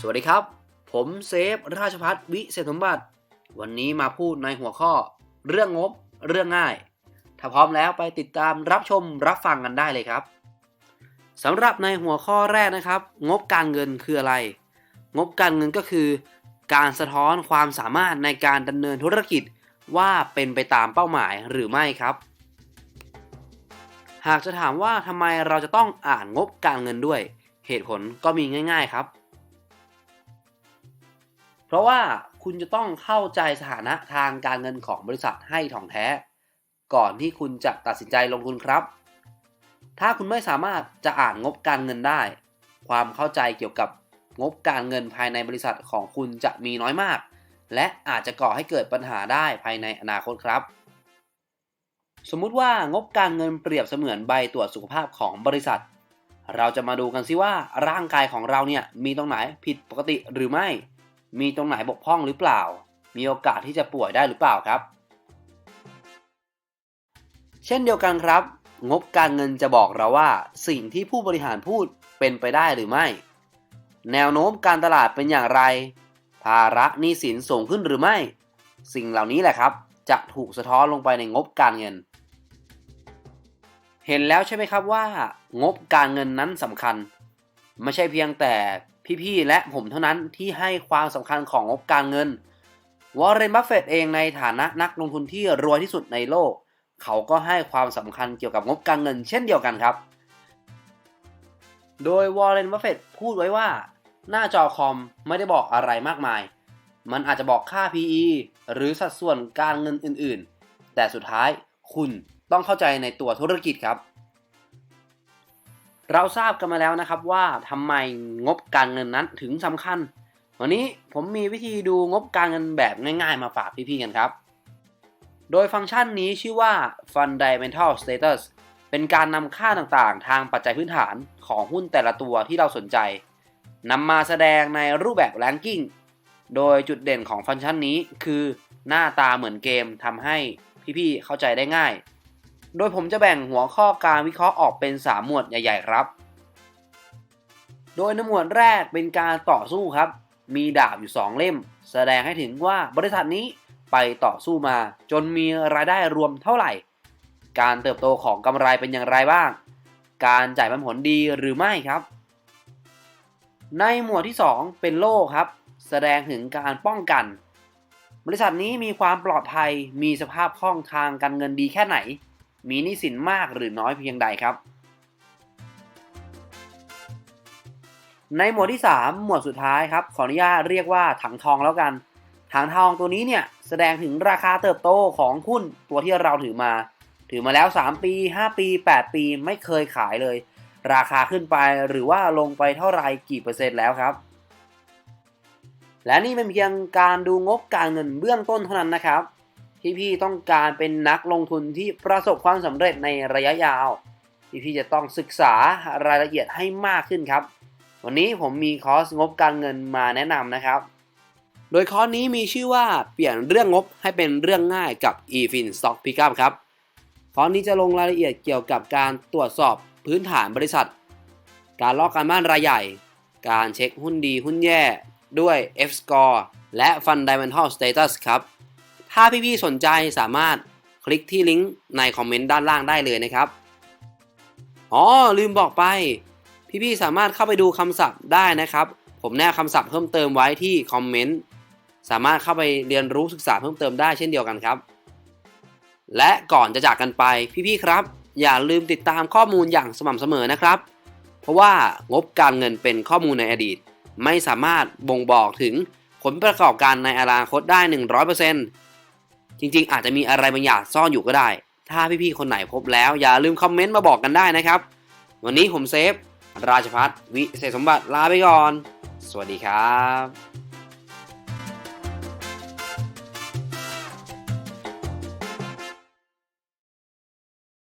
สวัสดีครับ ผมเซฟราชพัฒน์วิเศษสมบัติ วันนี้มาพูดในหัวข้อ เรื่องงบเรื่องง่าย ถ้าพร้อมแล้วไปติดตามรับชมรับฟังกันได้เลยครับสำหรับในหัวข้อแรกนะครับ งบการเงินคืออะไร งบการเงินก็คือ การสะท้อนความสามารถในการดำเนินธุรกิจว่าเป็นไปตามเป้าหมายหรือไม่ครับ หากจะถามว่าทำไมเราจะต้องอ่านงบการเงินด้วย เหตุผลก็มีง่าย ๆ ครับ เพราะว่าคุณจะต้องเข้าใจสถานะทางการเงินของบริษัทให้ถ่องแท้ ก่อนที่คุณจะตัดสินใจลงทุนครับ ถ้าคุณไม่สามารถจะอ่านงบการเงินได้ ความเข้าใจเกี่ยวกับงบการเงินภายในบริษัทของคุณจะมีน้อยมาก และอาจจะก่อให้เกิดปัญหาได้ภายในอนาคตครับ สมมุติว่างบการเงินเปรียบเสมือนใบตรวจสุขภาพของบริษัท เราจะมาดูกันซิว่าร่างกายของเราเนี่ยมีตรงไหนผิดปกติหรือไม่ มีตรงไหนบกพร่องหรือเปล่า มีโอกาสที่จะป่วยได้หรือเปล่าครับ เช่นเดียวกันครับ งบการเงินจะบอกเราว่า สิ่งที่ผู้บริหารพูดเป็นไปได้หรือไม่ แนวโน้มการตลาดเป็นอย่างไร ภาระหนี้สินสูงขึ้นหรือไม่ สิ่งเหล่านี้แหละครับ จะถูกสะท้อนลงไปในงบการเงิน เห็นแล้วใช่ไหมครับว่า งบการเงินนั้นสำคัญ ไม่ใช่เพียงแต่ พี่ๆ และผมเท่านั้นที่ให้ความสำคัญของงบการเงิน วอร์เรน บัฟเฟตเองในฐานะนักลงทุนที่รวยที่สุดในโลก เขาก็ให้ความสำคัญเกี่ยวกับงบการเงินเช่นเดียวกันครับ โดยวอร์เรน บัฟเฟตพูดไว้ว่า หน้าจอคอมไม่ได้บอกอะไรมากมาย มันอาจจะบอกค่า PE หรือสัดส่วนการเงินอื่นๆ แต่สุดท้ายคุณต้องเข้าใจในตัวธุรกิจครับ เราทราบกันมาแล้วนะครับว่าทำไมงบการเงินนั้นถึงสำคัญ วันนี้ผมมีวิธีดูงบการเงินแบบง่ายๆ มาฝากพี่ๆกันครับ โดยฟังก์ชันนี้ชื่อว่า Fundamental Status เป็นการนำค่าต่างๆ ทางปัจจัยพื้นฐานของหุ้นแต่ละตัวที่เราสนใจนำมาแสดงในรูปแบบ ranking โดยจุดเด่นของฟังก์ชันนี้คือหน้าตาเหมือนเกมทำให้พี่ๆเข้าใจได้ง่าย โดยผมจะแบ่งหัวข้อการวิเคราะห์ออกเป็น 3 หมวดใหญ่ ๆ ครับ โดยในหมวดแรกเป็นการต่อสู้ครับ มีดาบอยู่ 2 เล่ม แสดงให้ถึงว่าบริษัทนี้ไปต่อสู้มา จนมีรายได้รวมเท่าไหร่ การเติบโตของกำไรเป็นอย่างไรบ้าง การจ่ายปันผลดีหรือไม่ครับ ในหมวดที่ 2 เป็นโล่ครับ แสดงถึงการป้องกัน บริษัทนี้มีความปลอดภัยมีสภาพคล่องทางการเงินดีแค่ไหน มีหนี้สินมากหรือน้อยเพียงใดครับ ในหมวดที่ 3 หมวดสุดท้ายครับ ขออนุญาตเรียกว่าถังทองแล้วกัน ถังทองตัวนี้เนี่ยแสดงถึงราคาเติบโตของหุ้นตัวที่เราถือมา ถือมาแล้ว 3 ปี 5 ปี 8 ปีไม่เคยขายเลย ราคาขึ้นไปหรือว่าลงไปเท่าไรกี่เปอร์เซ็นต์แล้วครับ และนี่เป็นเพียงการดูงบการเงินเบื้องต้นเท่านั้นนะครับ ที่พี่ต้องการเป็นนักลงทุนที่ประสบความสำเร็จในระยะยาวที่พี่จะต้องศึกษารายละเอียดให้มากขึ้นครับ วันนี้ผมมีคอร์สงบการเงินมาแนะนำนะครับ โดยคอร์สนี้มีชื่อว่าเปลี่ยนเรื่องงบให้เป็นเรื่องง่ายกับ eFin Stock Pickup ครับคอร์สนี้จะลงรายละเอียดเกี่ยวกับการตรวจสอบพื้นฐานบริษัท การลอกการบ้านรายใหญ่ การเช็คหุ้นดีหุ้นแย่ด้วย F-score และ Fundamental Status ครับ ถ้าพี่ๆสนใจสามารถคลิกที่ลิงก์ในคอมเมนต์ด้านล่างได้เลยนะครับ อ๋อลืมบอกไป พี่ๆสามารถเข้าไปดูคำศัพท์ได้นะครับ ผมแนบคำศัพท์เพิ่มเติมไว้ที่คอมเมนต์สามารถเข้าไปเรียนรู้ศึกษาเพิ่มเติมได้เช่นเดียวกันครับ และก่อนจะจากกันไปพี่ๆครับ อย่าลืมติดตามข้อมูลอย่างสม่ำเสมอนะครับ เพราะว่างบการเงินเป็นข้อมูลในอดีต ไม่สามารถบ่งบอกถึงผลประกอบการในอนาคตได้ 100% จริงๆ อาจจะมีอะไรบางอย่างซ่อนอยู่ก็ได้ ถ้าพี่ๆ คนไหนพบแล้วอย่าลืมคอมเมนต์มาบอกกันได้นะครับ วันนี้ผมเซฟ ราชพัฒน์วิเศษสมบัติลาไปก่อน สวัสดีครับ